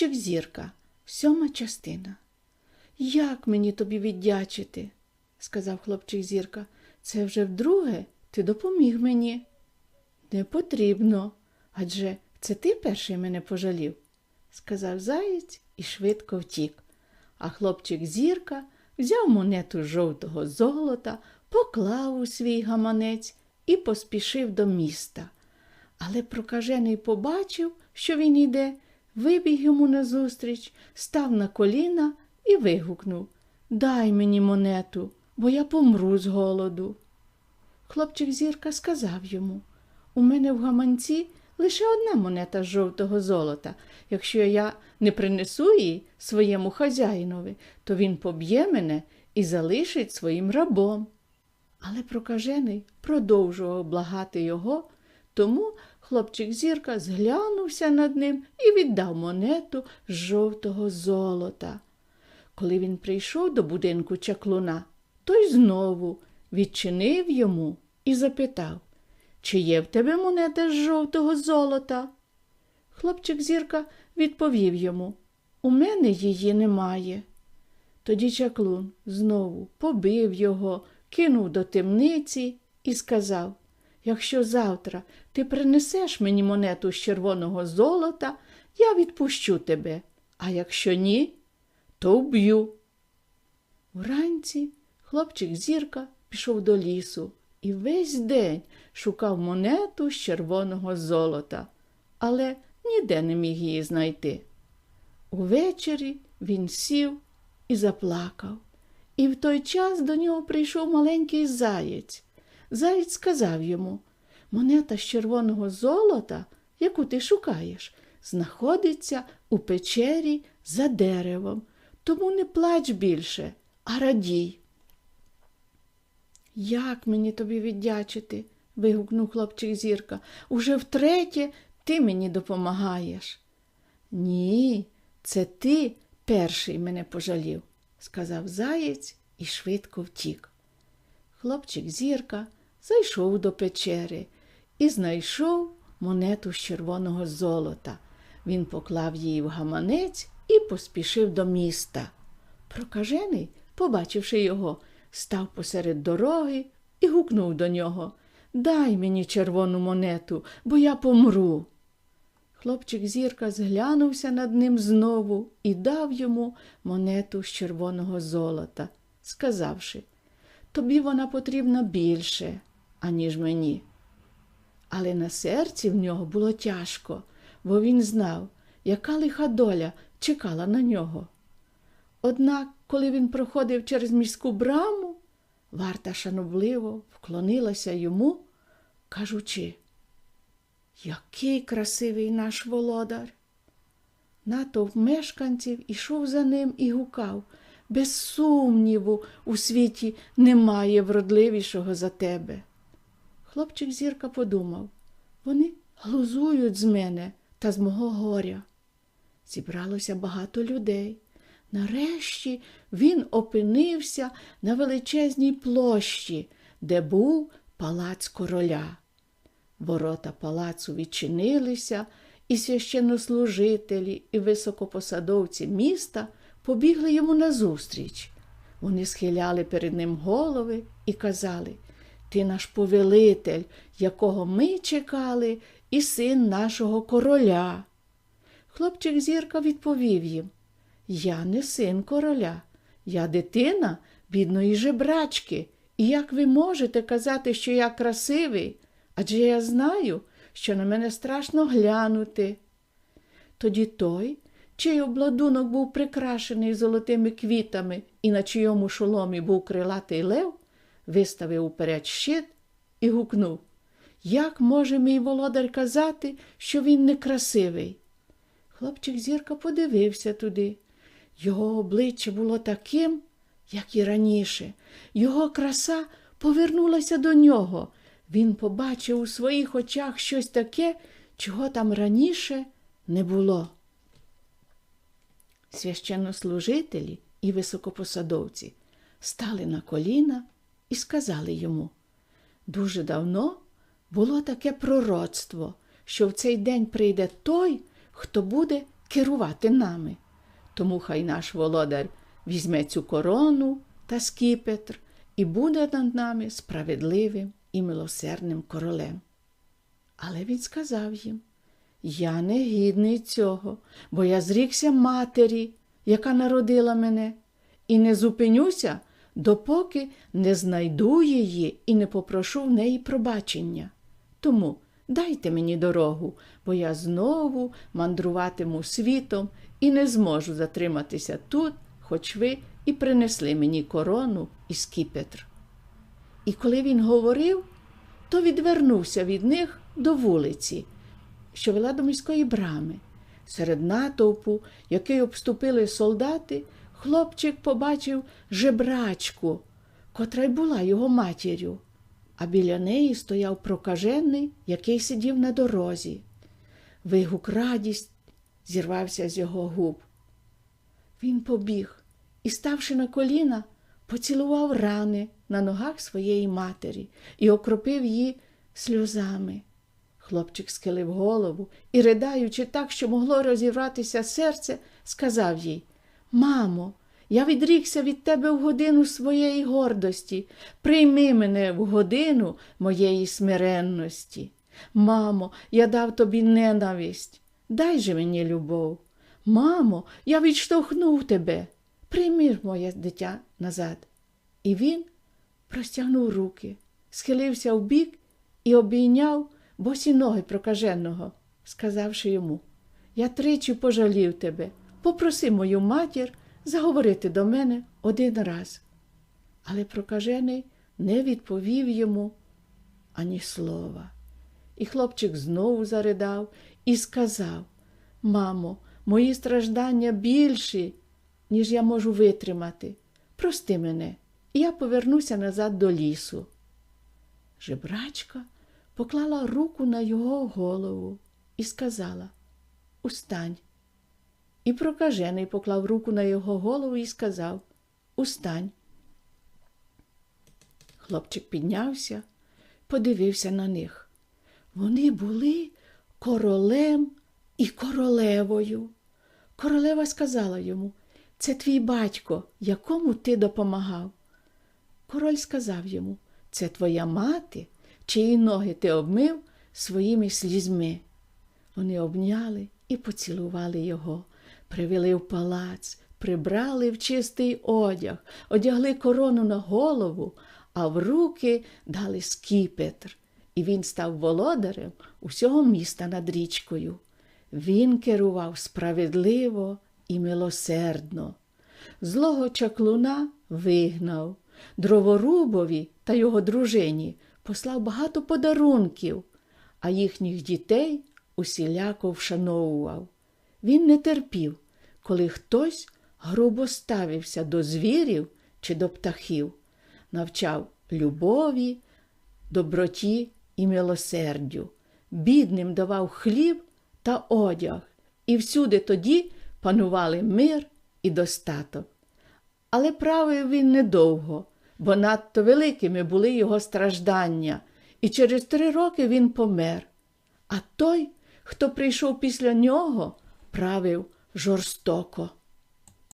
Хлопчик зірка, сьома частина. Як мені тобі віддячити? сказав хлопчик зірка. Це вже вдруге ти допоміг мені. Не потрібно, адже це ти перший мене пожалів, сказав заєць і швидко втік. А хлопчик зірка взяв монету жовтого золота, поклав у свій гаманець і поспішив до міста. Але прокажений побачив, що він іде, вибіг йому назустріч, став на коліна і вигукнув Дай мені монету, бо я помру з голоду. Хлопчик зірка сказав йому У мене в гаманці лише одна монета з жовтого золота. Якщо я не принесу її своєму хазяїнові, то він поб'є мене і залишить своїм рабом. Але прокажений продовжував благати його, тому хлопчик зірка зглянувся над ним і віддав монету з жовтого золота. Коли він прийшов до будинку чаклуна, той знову відчинив йому і запитав, чи є в тебе монета з жовтого золота? Хлопчик зірка відповів йому, у мене її немає. Тоді чаклун знову побив його, кинув до темниці і сказав Якщо завтра ти принесеш мені монету з червоного золота, я відпущу тебе, а якщо ні, то вб'ю. Вранці хлопчик зірка пішов до лісу і весь день шукав монету з червоного золота, але ніде не міг її знайти. Увечері він сів і заплакав. І в той час до нього прийшов маленький заєць. Заєць сказав йому монета з червоного золота, яку ти шукаєш, знаходиться у печері за деревом. Тому не плач більше, а радій. Як мені тобі віддячити? вигукнув хлопчик зірка. Уже втретє ти мені допомагаєш. Ні, це ти перший мене пожалів, сказав заєць і швидко втік. Хлопчик зірка зайшов до печери і знайшов монету з червоного золота. Він поклав її в гаманець і поспішив до міста. Прокажений, побачивши його, став посеред дороги і гукнув до нього Дай мені червону монету, бо я помру. Хлопчик зірка зглянувся над ним знову і дав йому монету з червоного золота, сказавши Тобі вона потрібна більше, аніж мені. Але на серці в нього було тяжко, бо він знав, яка лиха доля чекала на нього. Однак, коли він проходив через міську браму, варта шанобливо вклонилася йому, кажучи, який красивий наш володар. Натовп мешканців ішов за ним і гукав без сумніву, у світі немає вродливішого за тебе. Хлопчик зірка подумав вони глузують з мене та з мого горя. Зібралося багато людей. Нарешті він опинився на величезній площі, де був палац короля. Ворота палацу відчинилися, і священнослужителі і високопосадовці міста побігли йому назустріч. Вони схиляли перед ним голови і казали Ти наш повелитель, якого ми чекали, і син нашого короля. Хлопчик зірка відповів їм Я не син короля, я дитина бідної жебрачки. І як ви можете казати, що я красивий? Адже я знаю, що на мене страшно глянути. Тоді той, чий обладунок був прикрашений золотими квітами і на чийому шоломі був крилатий лев, виставив уперед щит і гукнув Як може мій володар казати, що він некрасивий? Хлопчик зірка подивився туди. Його обличчя було таким, як і раніше. Його краса повернулася до нього. Він побачив у своїх очах щось таке, чого там раніше не було. Священнослужителі і високопосадовці стали на коліна і сказали йому дуже давно було таке пророцтво, що в цей день прийде той, хто буде керувати нами. Тому хай наш володар візьме цю корону та скіпетр і буде над нами справедливим і милосердним королем. Але він сказав їм: Я не гідний цього, бо я зрікся матері, яка народила мене, і не зупинюся, допоки не знайду її і не попрошу в неї пробачення. Тому дайте мені дорогу, бо я знову мандруватиму світом і не зможу затриматися тут, хоч ви і принесли мені корону і скіпетр. І коли він говорив, то відвернувся від них до вулиці, що вела до міської брами. Серед натовпу, який обступили солдати, хлопчик побачив жебрачку, котра й була його матір'ю, а біля неї стояв прокажений, який сидів на дорозі. Вигук радість зірвався з його губ. Він побіг і, ставши на коліна, поцілував рани на ногах своєї матері і окропив її сльозами. Хлопчик схилив голову і, ридаючи так, що могло розірватися серце, сказав їй Мамо, я відрікся від тебе в годину своєї гордості. Прийми мене в годину моєї смиренності. Мамо, я дав тобі ненависть. Дай же мені любов. Мамо, я відштовхнув тебе. Прийми ж моє дитя назад. І він простягнув руки, схилився вбік і обійняв босі ноги прокаженого, сказавши йому Я тричі пожалів тебе, попроси мою матір заговорити до мене один раз. Але прокажений не відповів йому ані слова. І хлопчик знову заридав і сказав Мамо, мої страждання більші, ніж я можу витримати. Прости мене, і я повернуся назад до лісу. Жебрачка поклала руку на його голову і сказала Устань. І прокажений поклав руку на його голову і сказав Устань. Хлопчик піднявся, подивився на них. Вони були королем і королевою. Королева сказала йому Це твій батько, якому ти допомагав. Король сказав йому Це твоя мати, чиї ноги ти обмив своїми слізьми. Вони обняли і поцілували його, привели в палац, прибрали в чистий одяг, одягли корону на голову, а в руки дали скіпетр, і він став володарем усього міста над річкою. Він керував справедливо і милосердно. Злого чаклуна вигнав, дроворубові та його дружині послав багато подарунків, а їхніх дітей усіляко вшановував. Він не терпів, коли хтось грубо ставився до звірів чи до птахів, навчав любові, доброті і милосердю, бідним давав хліб та одяг, і всюди тоді панували мир і достаток. Але правив він недовго, бо надто великими були його страждання, і через три роки він помер. А той, хто прийшов після нього, правив жорстоко.